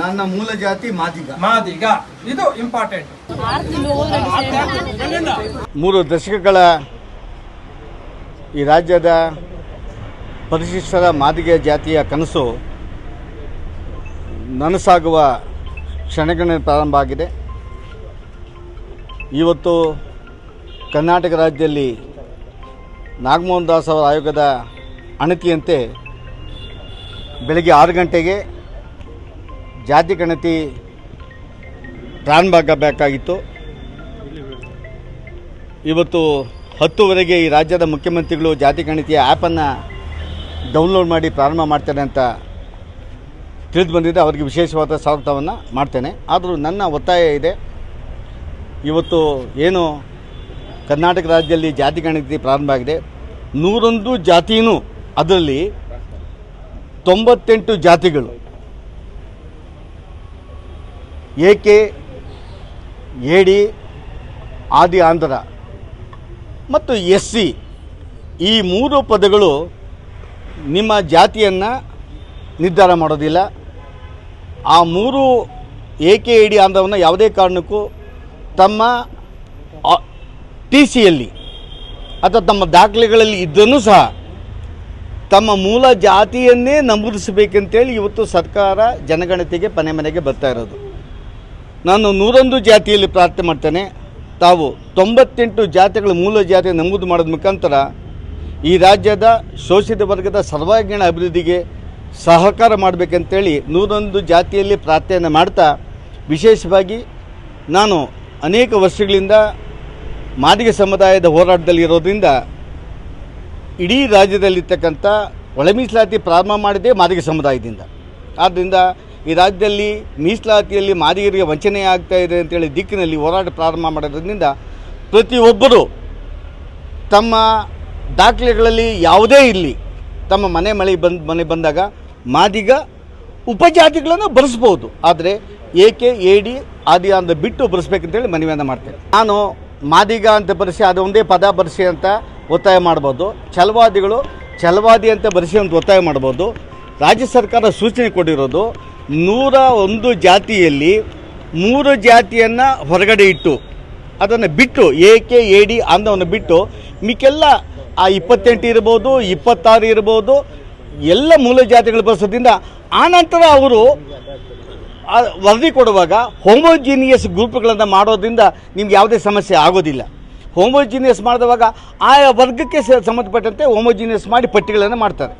ನನ್ನ ಮೂಲ ಜಾತಿ ಮಾದಿಗ. ಮಾದಿಗ. ಇದು ಇಂಪಾರ್ಟೆಂಟ್ ಮೂರು ದಶಕಗಳ ಈ ರಾಜ್ಯದ ಪರಿಶಿಷ್ಟರ ಮಾದಿಗ ಜಾತಿಯ ಕನಸು ನನಸಾಗುವ ಕ್ಷಣಗಣನೆ ಪ್ರಾರಂಭ ಆಗಿದೆ. ಇವತ್ತು ಕರ್ನಾಟಕ ರಾಜ್ಯದಲ್ಲಿ ನಾಗಮೋಹನ್ ದಾಸ್ ಅವರ ಆಯೋಗದ ಅಣತಿಯಂತೆ ಬೆಳಗ್ಗೆ ಆರು ಗಂಟೆಗೆ ಜಾತಿ ಗಣತಿ ಪ್ರಾರಂಭ ಆಗಬೇಕಾಗಿತ್ತು ಇವತ್ತು ಹತ್ತುವರೆಗೆ ಈ ರಾಜ್ಯದ ಮುಖ್ಯಮಂತ್ರಿಗಳು ಜಾತಿ ಗಣತಿಯ ಆ್ಯಪನ್ನು ಡೌನ್ಲೋಡ್ ಮಾಡಿ ಪ್ರಾರಂಭ ಮಾಡ್ತಾರೆ ಅಂತ ತಿಳಿದು ಬಂದಿದೆ. ಅವರಿಗೆ ವಿಶೇಷವಾದ ಸ್ವಾಗತವನ್ನು ಮಾಡ್ತೇನೆ. ಆದರೂ ನನ್ನ ಒತ್ತಾಯ ಇದೆ, ಇವತ್ತು ಏನು ಕರ್ನಾಟಕ ರಾಜ್ಯದಲ್ಲಿ ಜಾತಿ ಗಣತಿ ಪ್ರಾರಂಭ ಆಗಿದೆ. ನೂರೊಂದು ಜಾತಿಯೂ ಅದರಲ್ಲಿ ತೊಂಬತ್ತೆಂಟು ಜಾತಿಗಳು. ಏಕೆ? ಏಡಿ ಆದಿ, ಆಂಧ್ರ. ಮತ್ತು ಎಸ್ ಸಿ. ಈ ಮೂರು ಪದಗಳು ನಿಮ್ಮ ಜಾತಿಯನ್ನು ನಿರ್ಧಾರ ಮಾಡೋದಿಲ್ಲ. ಆ ಮೂರು ಏಕೆ ಇಡಿ ಆಂಧ್ರವನ್ನು ಯಾವುದೇ ಕಾರಣಕ್ಕೂ ತಮ್ಮ ಟಿ ಸಿಯಲ್ಲಿ ಅಥವಾ ತಮ್ಮ ದಾಖಲೆಗಳಲ್ಲಿ ಇದ್ದರೂ ಸಹ ತಮ್ಮ ಮೂಲ ಜಾತಿಯನ್ನೇ ನಮೂದಿಸಬೇಕಂತೇಳಿ ಇವತ್ತು ಸರ್ಕಾರ ಜನಗಣತಿಗೆ ಮನೆ ಮನೆಗೆ ಬರ್ತಾ ಇರೋದು. ನಾನು ನೂರೊಂದು ಜಾತಿಯಲ್ಲಿ ಪ್ರಾರ್ಥನೆ ಮಾಡ್ತೇನೆ. ತಾವು ತೊಂಬತ್ತೆಂಟು ಜಾತಿಗಳ ಮೂಲ ಜಾತಿ ನಮೂದು ಮಾಡೋದ ಮುಖಾಂತರ ಈ ರಾಜ್ಯದ ಶೋಷಿತ ವರ್ಗದ ಸರ್ವಾಂಗೀಣ ಅಭಿವೃದ್ಧಿಗೆ ಸಹಕಾರ ಮಾಡಬೇಕಂತೇಳಿ ನೂರೊಂದು ಜಾತಿಯಲ್ಲಿ ಪ್ರಾರ್ಥನೆ ಮಾಡ್ತಾ ವಿಶೇಷವಾಗಿ ನಾನು ಅನೇಕ ವರ್ಷಗಳಿಂದ ಮಾದಿಗ ಸಮುದಾಯದ ಹೋರಾಟದಲ್ಲಿ ಇರೋದ್ರಿಂದ ಇಡೀ ರಾಜ್ಯದಲ್ಲಿರ್ತಕ್ಕಂಥ ಒಳ ಮೀಸಲಾತಿ ಪ್ರಾರಂಭ ಮಾಡಿದ್ದೇ ಮಾದಿಗ ಸಮುದಾಯದಿಂದ. ಆದ್ದರಿಂದ ಈ ರಾಜ್ಯದಲ್ಲಿ ಮೀಸಲಾತಿಯಲ್ಲಿ ಮಾದಿಗರಿಗೆ ವಂಚನೆ ಆಗ್ತಾ ಇದೆ ಅಂತೇಳಿ ದಿಕ್ಕಿನಲ್ಲಿ ಹೋರಾಟ ಪ್ರಾರಂಭ ಮಾಡೋದ್ರಿಂದ ಪ್ರತಿಯೊಬ್ಬರು ತಮ್ಮ ದಾಖಲೆಗಳಲ್ಲಿ ಯಾವುದೇ ಇರಲಿ, ತಮ್ಮ ಮನೆ ಮಳೆ ಬಂದು, ಮನೆ ಬಂದಾಗ ಮಾದಿಗ ಉಪಜಾತಿಗಳನ್ನು ಬರೆಸ್ಬೋದು. ಆದರೆ ಏಕೆ ಎಡಿ ಆದಿ ಅಂತ ಬಿಟ್ಟು ಬರೆಸ್ಬೇಕಂತೇಳಿ ಮನವಿಯನ್ನು ಮಾಡ್ತೇನೆ. ನಾನು ಮಾದಿಗ ಅಂತ ಬರೆಸಿ ಅದು ಒಂದೇ ಪದ ಬರೆಸಿ ಅಂತ ಒತ್ತಾಯ ಮಾಡ್ಬೋದು ಛಲವಾದಿಗಳು ಛಲವಾದಿ ಅಂತ ಬರೆಸಿ ಅಂತ ಒತ್ತಾಯ ಮಾಡ್ಬೋದು ರಾಜ್ಯ ಸರ್ಕಾರ ಸೂಚನೆ ಕೊಟ್ಟಿರೋದು ನೂರ ಒಂದು ಜಾತಿಯಲ್ಲಿ ಮೂರು ಜಾತಿಯನ್ನು ಹೊರಗಡೆ ಇಟ್ಟು, ಅದನ್ನು ಬಿಟ್ಟು, ಎ ಕೆ, ಎ ಡಿ ಅಂದವನ್ನು ಬಿಟ್ಟು, ಮಿಕ್ಕೆಲ್ಲ ಆ ಇಪ್ಪತ್ತೆಂಟು ಇರ್ಬೋದು, ಇಪ್ಪತ್ತಾರು ಇರ್ಬೋದು, ಎಲ್ಲ ಮೂಲ ಜಾತಿಗಳು ಬರೆಸೋದ್ರಿಂದ ಆನಂತರ ಅವರು ಆ ವರದಿ ಕೊಡುವಾಗ ಹೋಮೋಜಿನಿಯಸ್ ಗ್ರೂಪ್ಗಳನ್ನು ಮಾಡೋದ್ರಿಂದ ನಿಮ್ಗೆ ಯಾವುದೇ ಸಮಸ್ಯೆ ಆಗೋದಿಲ್ಲ. ಹೋಮೋಜಿನಿಯಸ್ ಮಾಡಿದವಾಗ ಆಯಾ ವರ್ಗಕ್ಕೆ ಸಂಬಂಧಪಟ್ಟಂತೆ ಹೋಮೋಜಿನಿಯಸ್ ಮಾಡಿ ಪಟ್ಟಿಗಳನ್ನು ಮಾಡ್ತಾರೆ.